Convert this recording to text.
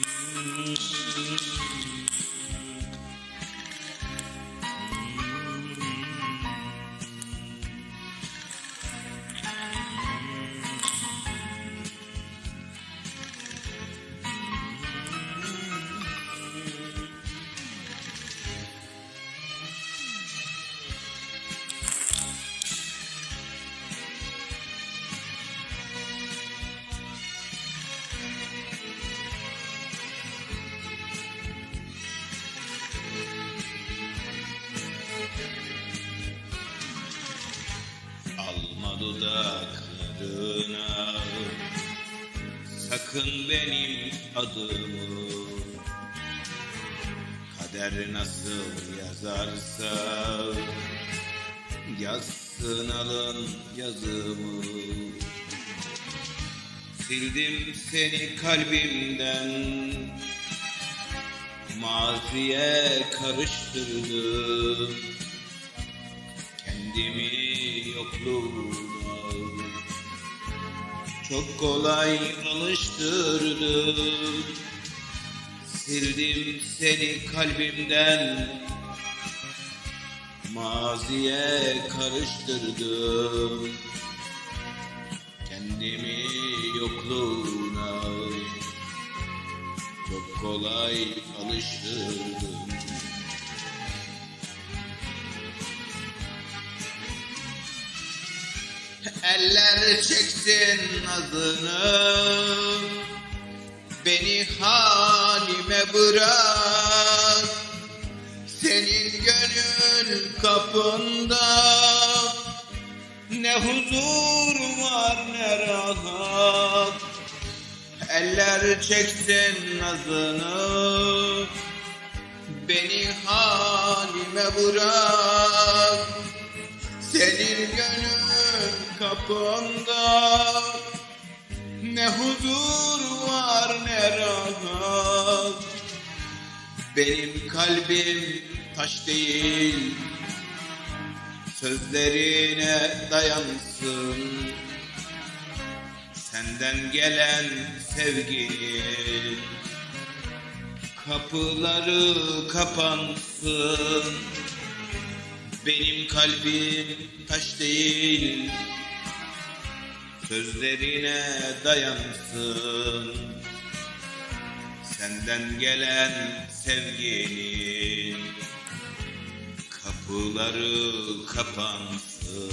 Mm-hmm. Alma dudaklarına Sakın benim adımı Kader nasıl yazarsa Yazsın alın yazımı. Sildim seni kalbimden Maziye karıştırdım. Kendimi yokluğuna. Çok kolay alıştırdım Sildim seni kalbimden. Maziye karıştırdım. Kendimi yokluğuna. Çok kolay alıştırdım Eller çeksin adını Beni halime bırak. Senin gönül kapında Ne huzur var ne rahat. Eller çeksin nazını. Beni halime bırak. Senin gönül kapında. Ne huzur var ne rahat. Benim kalbim taş değil. Sözlerine dayansın. Senden gelen sevginin Kapıları kapansın. Benim kalbim taş değil Sözlerine dayansın. Senden gelen sevginin Kapıları kapansın